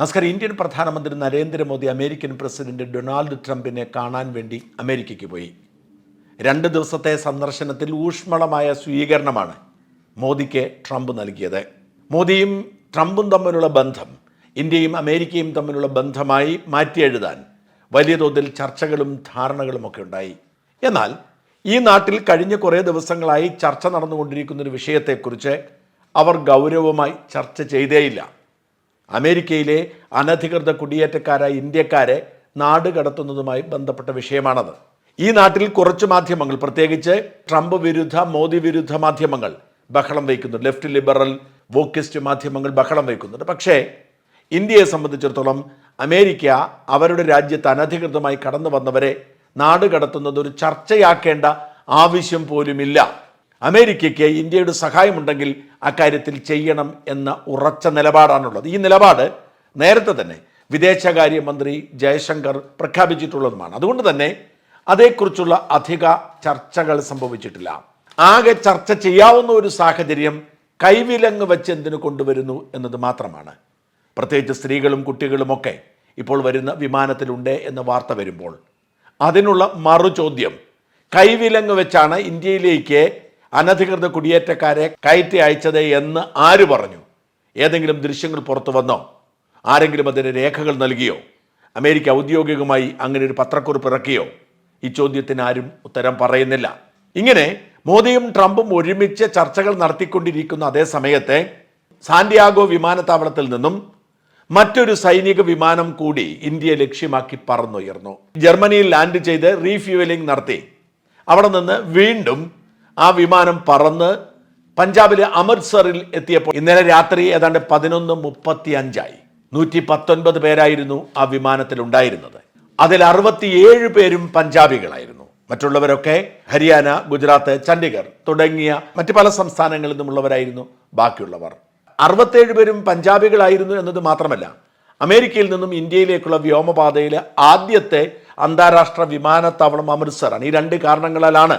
നമസ്കാരം ഇന്ത്യൻ പ്രധാനമന്ത്രി Narendra Modi American president Donald ട്രംപിനെ കാണാൻ വേണ്ടി അമേരിക്കയ്ക്ക് പോയി. രണ്ട് ദിവസത്തെ സന്ദർശനത്തിൽ ഊഷ്മളമായ സ്വീകരണമാണ് മോദിക്ക് ട്രംപ് നൽകിയത്. മോദിയും ട്രംപും തമ്മിലുള്ള ബന്ധം ഇന്ത്യയും അമേരിക്കയും തമ്മിലുള്ള ബന്ധമായി മാറ്റിയെഴുതാൻ വലിയ തോതിൽ ചർച്ചകളും ധാരണകളുമൊക്കെ ഉണ്ടായി. എന്നാൽ ഈ നാട്ടിൽ കഴിഞ്ഞ കുറേ ദിവസങ്ങളായി ചർച്ച നടന്നുകൊണ്ടിരിക്കുന്ന ഒരു വിഷയത്തെക്കുറിച്ച് അവർ ഗൗരവമായി ചർച്ച ചെയ്തേയില്ല. അമേരിക്കയിലെ അനധികൃത കുടിയേറ്റക്കാരായ ഇന്ത്യക്കാരെ നാട് കടത്തുന്നതുമായി ബന്ധപ്പെട്ട വിഷയമാണത്. ഈ നാട്ടിൽ കുറച്ച് മാധ്യമങ്ങൾ പ്രത്യേകിച്ച് ട്രംപ് വിരുദ്ധ മോദി വിരുദ്ധ മാധ്യമങ്ങൾ ബഹളം വയ്ക്കുന്നുണ്ട് ലെഫ്റ്റ് ലിബറൽ വോക്കിസ്റ്റ് മാധ്യമങ്ങൾ ബഹളം വയ്ക്കുന്നുണ്ട്. പക്ഷേ ഇന്ത്യയെ സംബന്ധിച്ചിടത്തോളം അമേരിക്ക അവരുടെ രാജ്യത്ത് അനധികൃതമായി കടന്നു വന്നവരെ നാട് കടത്തുന്നത് ഒരു ചർച്ചയാക്കേണ്ട ആവശ്യം പോലുമില്ല. അമേരിക്കയ്ക്ക് ഇന്ത്യയുടെ സഹായമുണ്ടെങ്കിൽ അക്കാര്യത്തിൽ ചെയ്യണം എന്ന ഉറച്ച നിലപാടാണുള്ളത്. ഈ നിലപാട് നേരത്തെ തന്നെ വിദേശകാര്യമന്ത്രി ജയശങ്കർ പ്രഖ്യാപിച്ചിട്ടുള്ളതുമാണ്. അതുകൊണ്ട് തന്നെ അതേക്കുറിച്ചുള്ള അധിക ചർച്ചകൾ സംഭവിച്ചിട്ടില്ല. ആകെ ചർച്ച ചെയ്യാവുന്ന ഒരു സാഹചര്യം കൈവിലങ്ങ് വെച്ച് എന്തിനു കൊണ്ടുവരുന്നു എന്നത് മാത്രമാണ്. പ്രത്യേകിച്ച് സ്ത്രീകളും കുട്ടികളുമൊക്കെ ഇപ്പോൾ വരുന്ന വിമാനത്തിലുണ്ട് എന്ന വാർത്ത വരുമ്പോൾ അതിനുള്ള മറുചോദ്യം കൈവിലങ്ങ് വെച്ചാണ് ഇന്ത്യയിലേക്ക് അനധികൃത കുടിയേറ്റക്കാരെ കയറ്റി അയച്ചത് എന്ന് ആര് പറഞ്ഞു? ഏതെങ്കിലും ദൃശ്യങ്ങൾ പുറത്തു വന്നോ? ആരെങ്കിലും അതിന് രേഖകൾ നൽകിയോ? അമേരിക്ക ഔദ്യോഗികമായി അങ്ങനെ ഒരു പത്രക്കുറിപ്പ് ഇറക്കിയോ? ഈ ചോദ്യത്തിന് ആരും ഉത്തരം പറയുന്നില്ല. ഇങ്ങനെ മോദിയും ട്രംപും ഒരുമിച്ച് ചർച്ചകൾ നടത്തിക്കൊണ്ടിരിക്കുന്ന അതേ സമയത്തെ സാന്റിയാഗോ വിമാനത്താവളത്തിൽ നിന്നും മറ്റൊരു സൈനിക വിമാനം കൂടി ഇന്ത്യയെ ലക്ഷ്യമാക്കി പറന്നുയർന്നു. ജർമ്മനിയിൽ ലാൻഡ് ചെയ്ത് റീഫ്യൂവലിംഗ് നടത്തി. അവിടെ നിന്ന് വീണ്ടും ആ വിമാനം പറന്ന് പഞ്ചാബിലെ അമൃത്സറിൽ എത്തിയപ്പോൾ ഇന്നലെ രാത്രി ഏതാണ്ട് പതിനൊന്ന് മുപ്പത്തി അഞ്ചായി നൂറ്റി പത്തൊൻപത് പേരായിരുന്നു ആ വിമാനത്തിൽ ഉണ്ടായിരുന്നത്. അതിൽ അറുപത്തിയേഴ് പേരും പഞ്ചാബികളായിരുന്നു. മറ്റുള്ളവരൊക്കെ ഹരിയാന ഗുജറാത്ത് ചണ്ഡീഗഡ് തുടങ്ങിയ മറ്റ് പല സംസ്ഥാനങ്ങളിൽ നിന്നുമുള്ളവരായിരുന്നു ബാക്കിയുള്ളവർ. അറുപത്തേഴ് പേരും പഞ്ചാബികളായിരുന്നു എന്നത് മാത്രമല്ല അമേരിക്കയിൽ നിന്നും ഇന്ത്യയിലേക്കുള്ള വ്യോമപാതയിലെ ആദ്യത്തെ അന്താരാഷ്ട്ര വിമാനത്താവളം അമൃത്സറാണ്. ഈ രണ്ട് കാരണങ്ങളാലാണ്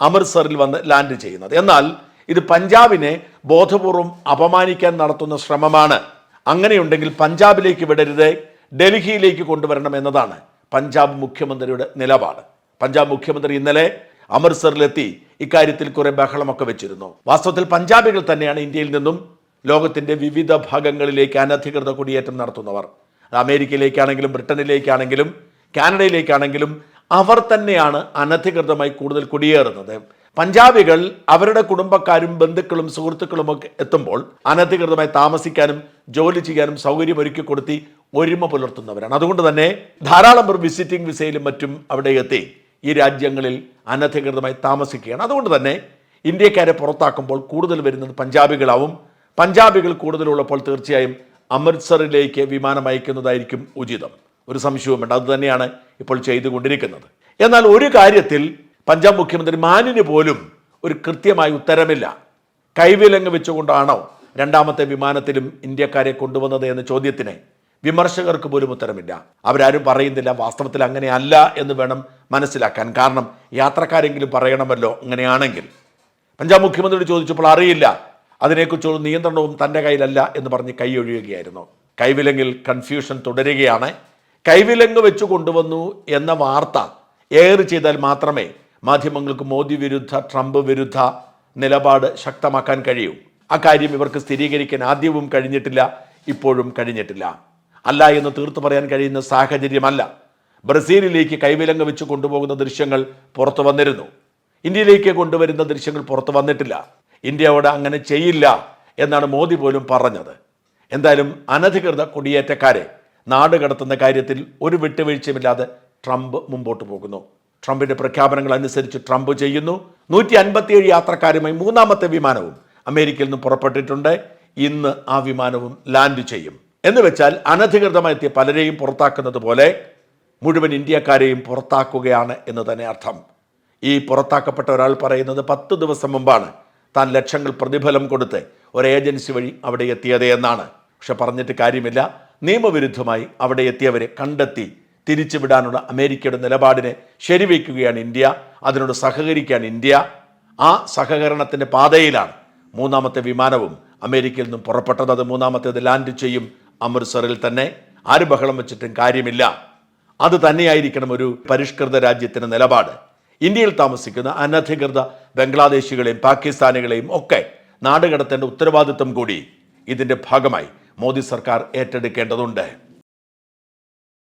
അമൃത്സറിൽ വന്ന് ലാൻഡ് ചെയ്യുന്നത്. എന്നാൽ ഇത് പഞ്ചാബിനെ ബോധപൂർവം അപമാനിക്കാൻ നടത്തുന്ന ശ്രമമാണ്. അങ്ങനെയുണ്ടെങ്കിൽ പഞ്ചാബിലേക്ക് വിടരുത് ഡൽഹിയിലേക്ക് കൊണ്ടുവരണം എന്നതാണ് പഞ്ചാബ് മുഖ്യമന്ത്രിയുടെ നിലപാട്. പഞ്ചാബ് മുഖ്യമന്ത്രി ഇന്നലെ അമൃത്സറിലെത്തി ഇക്കാര്യത്തിൽ കുറെ ബഹളമൊക്കെ വെച്ചിരുന്നു. വാസ്തവത്തിൽ പഞ്ചാബികൾ തന്നെയാണ് ഇന്ത്യയിൽ നിന്നും ലോകത്തിന്റെ വിവിധ ഭാഗങ്ങളിലേക്ക് അനധികൃത കുടിയേറ്റം നടത്തുന്നവർ. അമേരിക്കയിലേക്കാണെങ്കിലും ബ്രിട്ടനിലേക്കാണെങ്കിലും കാനഡയിലേക്കാണെങ്കിലും അവർ തന്നെയാണ് അനധികൃതമായി കൂടുതൽ കുടിയേറുന്നത്. പഞ്ചാബികൾ അവരുടെ കുടുംബക്കാരും ബന്ധുക്കളും സുഹൃത്തുക്കളും ഒക്കെ എത്തുമ്പോൾ അനധികൃതമായി താമസിക്കാനും ജോലി ചെയ്യാനും സൗകര്യം ഒരുക്കി കൊടുത്തി ഒരുമ പുലർത്തുന്നവരാണ്. അതുകൊണ്ട് തന്നെ ധാരാളം പേർ വിസിറ്റിംഗ് വിസയിലും മറ്റും അവിടെ എത്തി ഈ രാജ്യങ്ങളിൽ അനധികൃതമായി താമസിക്കുകയാണ്. അതുകൊണ്ട് തന്നെ ഇന്ത്യക്കാരെ പുറത്താക്കുമ്പോൾ കൂടുതൽ വരുന്നത് പഞ്ചാബികളാവും. പഞ്ചാബികൾ കൂടുതലുള്ളപ്പോൾ തീർച്ചയായും അമൃത്സറിലേക്ക് വിമാനം അയക്കുന്നതായിരിക്കും ഉചിതം. ഒരു സംശയവും വേണ്ട. അത് തന്നെയാണ് ഇപ്പോൾ ചെയ്തുകൊണ്ടിരിക്കുന്നത്. എന്നാൽ ഒരു കാര്യത്തിൽ പഞ്ചാബ് മുഖ്യമന്ത്രി മാനിന് പോലും ഒരു കൃത്യമായ ഉത്തരമില്ല. കൈവിലങ്ങ് വെച്ചുകൊണ്ടാണോ രണ്ടാമത്തെ വിമാനത്തിലും ഇന്ത്യക്കാരെ കൊണ്ടുവന്നത് എന്ന ചോദ്യത്തിന് വിമർശകർക്ക് പോലും ഉത്തരമില്ല. അവരാരും പറയുന്നില്ല വാസ്തവത്തിൽ അങ്ങനെയല്ല എന്ന് വേണം മനസ്സിലാക്കാൻ. കാരണം യാത്രക്കാരെങ്കിലും പറയണമല്ലോ അങ്ങനെയാണെങ്കിൽ പഞ്ചാബ് മുഖ്യമന്ത്രിയോട് ചോദിച്ചപ്പോൾ അറിയില്ല. അതിനെക്കുറിച്ചുള്ള നിയന്ത്രണവും തന്റെ കയ്യിലല്ല എന്ന് പറഞ്ഞ് കൈ ഒഴിയുകയായിരുന്നു കൈവിലെങ്കിൽ കൺഫ്യൂഷൻ തുടരുകയാണ്. കൈവിലങ്ങ് വെച്ച് കൊണ്ടുവന്നു എന്ന വാർത്ത എയർ ചെയ്താൽ മാത്രമേ മാധ്യമങ്ങൾക്ക് മോദി വിരുദ്ധ ട്രംപ് വിരുദ്ധ നിലപാട് ശക്തമാക്കാൻ കഴിയൂ. അക്കാര്യം ഇവർക്ക് സ്ഥിരീകരിക്കാൻ ആദ്യവും കഴിഞ്ഞിട്ടില്ല ഇപ്പോഴും കഴിഞ്ഞിട്ടില്ല. അല്ല എന്ന് തീർത്തു പറയാൻ കഴിയുന്ന സാഹചര്യമല്ല. ബ്രസീലിലേക്ക് കൈവിലങ്ങ് വെച്ച് കൊണ്ടുപോകുന്ന ദൃശ്യങ്ങൾ പുറത്തു വന്നിരുന്നു. ഇന്ത്യയിലേക്ക് കൊണ്ടുവരുന്ന ദൃശ്യങ്ങൾ പുറത്തു വന്നിട്ടില്ല. ഇന്ത്യയോട് അങ്ങനെ ചെയ്യില്ല എന്നാണ് മോദി പോലും പറഞ്ഞത്. എന്തായാലും അനധികൃത കുടിയേറ്റക്കാരെ നാട് കടത്തുന്ന കാര്യത്തിൽ ഒരു വിട്ടുവീഴ്ചയുമില്ലാതെ ട്രംപ് മുമ്പോട്ട് പോകുന്നു. ട്രംപിന്റെ പ്രഖ്യാപനങ്ങൾ അനുസരിച്ച് ട്രംപ് ചെയ്യുന്നു. നൂറ്റി അൻപത്തിയേഴ് യാത്രക്കാരുമായി മൂന്നാമത്തെ വിമാനവും അമേരിക്കയിൽ നിന്ന് പുറപ്പെട്ടിട്ടുണ്ട്. ഇന്ന് ആ വിമാനവും ലാൻഡ് ചെയ്യും. എന്ന് വെച്ചാൽ അനധികൃതമായി എത്തിയ പലരെയും പുറത്താക്കുന്നത് പോലെ മുഴുവൻ ഇന്ത്യക്കാരെയും പുറത്താക്കുകയാണ് എന്ന് തന്നെ അർത്ഥം. ഈ പുറത്താക്കപ്പെട്ട ഒരാൾ പറയുന്നത് പത്ത് ദിവസം മുമ്പാണ്. താൻ ലക്ഷങ്ങൾ പ്രതിഫലം കൊടുത്ത് ഒരു ഏജൻസി വഴി അവിടെ എത്തിയത് എന്നാണ്. പക്ഷെ പറഞ്ഞിട്ട് കാര്യമില്ല. നിയമവിരുദ്ധമായി അവിടെ എത്തിയവരെ കണ്ടെത്തി തിരിച്ചുവിടാനുള്ള അമേരിക്കയുടെ നിലപാടിനെ ശരിവയ്ക്കുകയാണ് ഇന്ത്യ അതിനോട് സഹകരിക്കാൻ ഇന്ത്യ. ആ സഹകരണത്തിന്റെ പാതയിലാണ് മൂന്നാമത്തെ വിമാനവും അമേരിക്കയിൽ നിന്നും പുറപ്പെട്ടത്. അത് മൂന്നാമത്തേത് ലാൻഡ് ചെയ്യും അമൃത്സറിൽ തന്നെ. ആര് ബഹളം വെച്ചിട്ടും കാര്യമില്ല. അത് തന്നെയായിരിക്കണം ഒരു പരിഷ്കൃത രാജ്യത്തിന്റെ നിലപാട്. ഇന്ത്യയിൽ താമസിക്കുന്ന അനധികൃത ബംഗ്ലാദേശികളെയും പാകിസ്ഥാനികളെയും ഒക്കെ നാടുകടത്തേണ്ട ഉത്തരവാദിത്വം കൂടി ഇതിന്റെ ഭാഗമായി മോദി സർക്കാർ ഏറ്റെടുക്കേണ്ടതുണ്ട്.